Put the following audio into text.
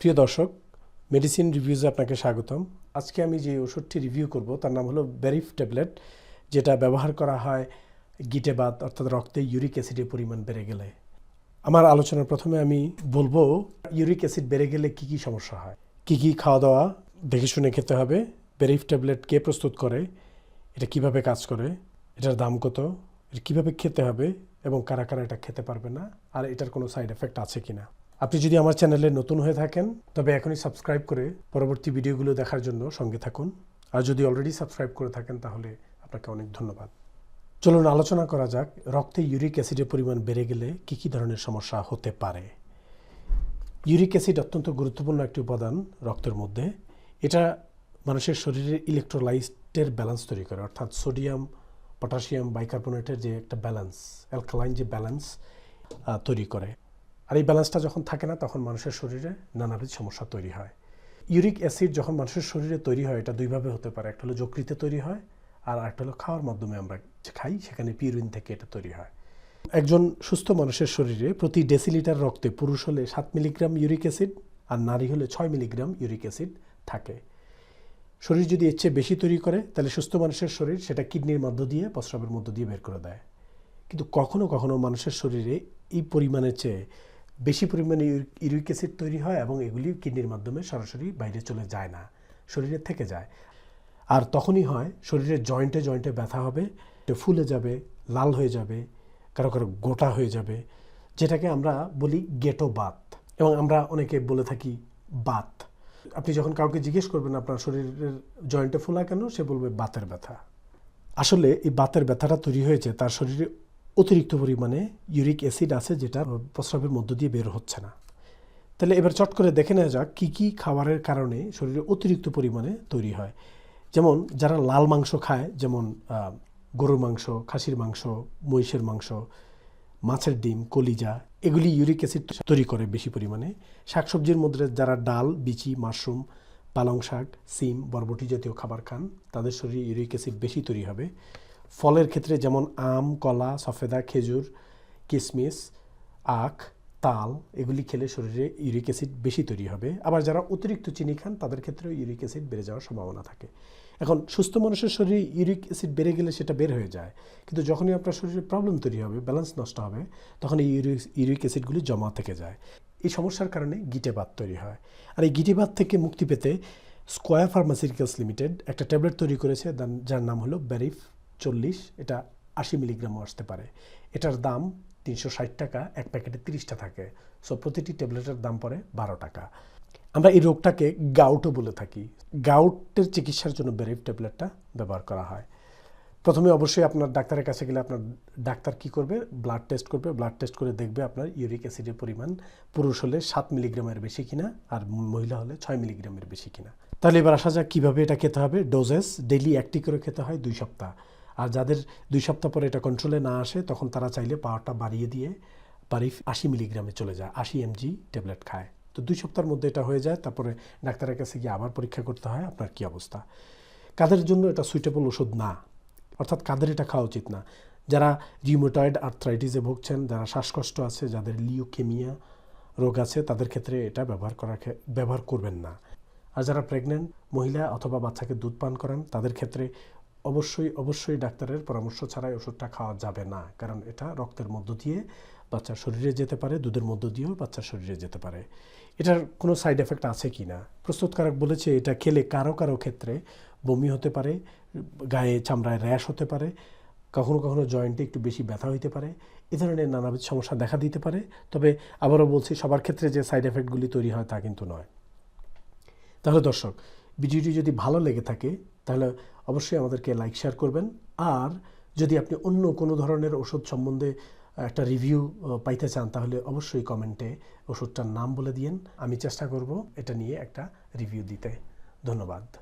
প্রিয় দর্শক মেডিসিন রিভিউজে আপনাকে স্বাগতম। আজকে আমি যে ওষুধটি রিভিউ করব, তার নাম হলো বেরিফ ট্যাবলেট যেটা ব্যবহার করা হয় গিটেবাত, অর্থাৎ রক্তে ইউরিক অ্যাসিডের পরিমাণ বেড়ে গেলে। আমার আলোচনার প্রথমে আমি বলব ইউরিক অ্যাসিড বেড়ে গেলে কি কি সমস্যা হয়? কি কি খাওয়া দাওয়া দেখে শুনে খেতে হবে? বেরিফ ট্যাবলেট কে প্রস্তুত করে? এটা কীভাবে কাজ করে? এটার দাম কত? এটা কীভাবে খেতে হবে? এবং কারা কারা এটা খেতে পারবে না? আর এটার কোনো সাইড এফেক্ট আছে কিনা? আপনি যদি আমার চ্যানেলে নতুন হয়ে থাকেন, তবে এখনই সাবস্ক্রাইব করে পরবর্তী ভিডিওগুলো দেখার জন্য সঙ্গে থাকুন। আর যদি অলরেডি সাবস্ক্রাইব করে থাকেন, তাহলে আপনাকে অনেক ধন্যবাদ। চলুন আলোচনা করা যাক, রক্তে ইউরিক অ্যাসিডের পরিমাণ বেড়ে গেলে কী কী ধরনের সমস্যা হতে পারে? ইউরিক অ্যাসিড অত্যন্ত গুরুত্বপূর্ণ একটি উপাদান রক্তের মধ্যে। এটা মানুষের শরীরে ইলেকট্রোলাইটের ব্যালেন্স তৈরি করে, অর্থাৎ সোডিয়াম পটাশিয়াম বাইকার্বনেটের যে একটা ব্যালেন্স অ্যালকালাইন যে ব্যালেন্স তৈরি করে। আর এই ব্যালেন্সটা যখন থাকে না, তখন মানুষের শরীরে নানাবিধ সমস্যা তৈরি হয়। ইউরিক অ্যাসিড যখন মানুষের শরীরে তৈরি হয়, এটা দুইভাবে হতে পারে। একটা হলো যকৃতে তৈরি হয়, আর একটা হলো খাওয়ার মাধ্যমে আমরা খাই, সেখানে পিউরিন থেকে এটা তৈরি হয়। একজন সুস্থ মানুষের শরীরে প্রতি ডেসিলিটার রক্তে পুরুষ হলে সাত মিলিগ্রাম ইউরিক অ্যাসিড আর নারী হলে ছয় মিলিগ্রাম ইউরিক অ্যাসিড থাকে। শরীর যদি এর চেয়ে বেশি তৈরি করে, তাহলে সুস্থ মানুষের শরীর সেটা কিডনির মধ্য দিয়ে, প্রস্রাবের মধ্য দিয়ে বের করে দেয়। কিন্তু কখনো কখনো মানুষের শরীরে এই পরিমাণের চেয়ে বেশি পরিমাণে ইউরিক অ্যাসিড তৈরি হয় এবং এগুলি কিডনির মাধ্যমে সরাসরি বাইরে চলে যায় না, শরীরে থেকে যায়। আর তখনই হয় শরীরের জয়েন্টে জয়েন্টে ব্যথা হবে ফুলে যাবে, লাল হয়ে যাবে, কারও কারও গোটা হয়ে যাবে, যেটাকে আমরা বলি গেটো বাত এবং আমরা অনেকে বলে থাকি বাত আপনি যখন কাউকে জিজ্ঞেস করবেন আপনার শরীরের জয়েন্টে ফোলা কেন, সে বলবে বাতের ব্যথা। আসলে এই বাতের ব্যথাটা তৈরি হয়েছে তার শরীরে অতিরিক্ত পরিমাণে ইউরিক অ্যাসিড আছে যেটা প্রস্রাবের মধ্য দিয়ে বের হচ্ছে না। তাহলে এবার চট করে দেখে নেওয়া যাক কী কী খাবারের কারণে শরীরে অতিরিক্ত পরিমাণে তৈরি হয়। যেমন যারা লাল মাংস খায়, যেমন গরুর মাংস, খাসির মাংস, মহিষের মাংস, মাছের ডিম, কলিজা, এগুলি ইউরিক অ্যাসিড তৈরি করে বেশি পরিমাণে। শাকসবজির মধ্যে যারা ডাল, বিচি, মাশরুম, পালং শাক, সিম, বরবটি জাতীয় খাবার খান, তাদের শরীরে ইউরিক অ্যাসিড বেশি তৈরি হবে। ফলের ক্ষেত্রে যেমন আম, কলা, সফেদা, খেজুর কিশমিশ আখ, তাল, এগুলি খেলে শরীরে ইউরিক অ্যাসিড বেশি তৈরি হবে। আবার যারা অতিরিক্ত চিনি খান, তাদের ক্ষেত্রেও ইউরিক অ্যাসিড বেড়ে যাওয়ার সম্ভাবনা থাকে। এখন, সুস্থ মানুষের শরীরে ইউরিক অ্যাসিড বেড়ে গেলে সেটা বের হয়ে যায়। কিন্তু যখনই আপনার শরীরে প্রবলেম তৈরি হবে ব্যালেন্স নষ্ট হবে, তখন এই ইউরিক ইউরিক অ্যাসিডগুলি জমা থেকে যায়। এই সমস্যার কারণে গিটেবাত তৈরি হয়। আর এই গিটেবাত থেকে মুক্তি পেতে স্কোয়ার ফার্মাসিউটিক্যালস লিমিটেড একটা ট্যাবলেট তৈরি করেছে, যার নাম হলো ব্যারিফ চল্লিশ, এটা আশি মিলিগ্রামও আসতে পারে। এটার দাম তিনশো ষাট টাকা, এক প্যাকেটে তিরিশটা থাকে। সো প্রতিটি ট্যাবলেটের দাম পড়ে বারো টাকা। আমরা এই রোগটাকে গাউটও বলে থাকি। গাউটের চিকিৎসার জন্য বেরিফ ট্যাবলেটটা ব্যবহার করা হয়। প্রথমে অবশ্যই আপনার ডাক্তারের কাছে গেলে আপনার ডাক্তার কি করবে? ব্লাড টেস্ট করবে। ব্লাড টেস্ট করে দেখবে আপনার ইউরিক অ্যাসিডের পরিমাণ। পুরুষ হলে সাত মিলিগ্রামের বেশি কিনা, আর মহিলা হলে ছয় মিলিগ্রামের বেশি কিনা। তাহলে এবার আসা যাক কীভাবে এটা খেতে হবে। ডোজেস ডেইলি একটি করে খেতে হয় দুই সপ্তাহ। আর যাদের দুই সপ্তাহ পরে এটা কন্ট্রোলে না আসে, তখন তারা চাইলে পাওয়ারটা বাড়িয়ে দিয়ে বাড়ি আশি মিলিগ্রামে চলে যায়, আশি এমজি ট্যাবলেট খায়। তো দুই সপ্তাহের মধ্যে এটা হয়ে যায়, তারপরে ডাক্তারের কাছে গিয়ে আবার পরীক্ষা করতে হয়, আপনার কী অবস্থা? কাদের জন্য এটা সুইটেবল ওষুধ না? অর্থাৎ কাদের এটা খাওয়া উচিত না? যারা রিউমেটয়েড আর্থ্রাইটিসে ভুগছেন, যারা শ্বাসকষ্ট আছে, যাদের লিওকেমিয়া রোগ আছে, তাদের ক্ষেত্রে এটা ব্যবহার করা ব্যবহার করবেন না। আর যারা প্রেগনেন্ট মহিলা অথবা বাচ্চাকে দুধ পান করান, তাদের ক্ষেত্রে অবশ্যই অবশ্যই ডাক্তারের পরামর্শ ছাড়াই ওষুধটা খাওয়া যাবে না। কারণ এটা রক্তের মধ্য দিয়ে বাচ্চার শরীরে যেতে পারে, দুধের মধ্য দিয়েও বাচ্চার শরীরে যেতে পারে। এটার কোনো সাইড এফেক্ট আছে কি না? প্রস্তুতকারক বলেছে, এটা খেলে কারও কারও ক্ষেত্রে বমি হতে পারে, গায়ে চামড়ায় র্যাশ হতে পারে, কখনো কখনো জয়েন্টে একটু বেশি ব্যথা হইতে পারে, এ ধরনের নানাবিধ সমস্যা দেখা দিতে পারে। তবে আবারও বলছি, সবার ক্ষেত্রে যে সাইড এফেক্টগুলি তৈরি হয় তা কিন্তু নয়। তাহলে দর্শক, ভিডিওটি যদি ভালো লেগে থাকে তাহলে অবশ্যই আমাদেরকে লাইক শেয়ার করবেন। আর যদি আপনি অন্য কোনো ধরনের ওষুধ সম্বন্ধে একটা রিভিউ পাইতে চান, তাহলে অবশ্যই কমেন্টে ওষুধটার নাম বলে দিয়েন। আমি চেষ্টা করব এটা নিয়ে একটা রিভিউ দিতে। ধন্যবাদ।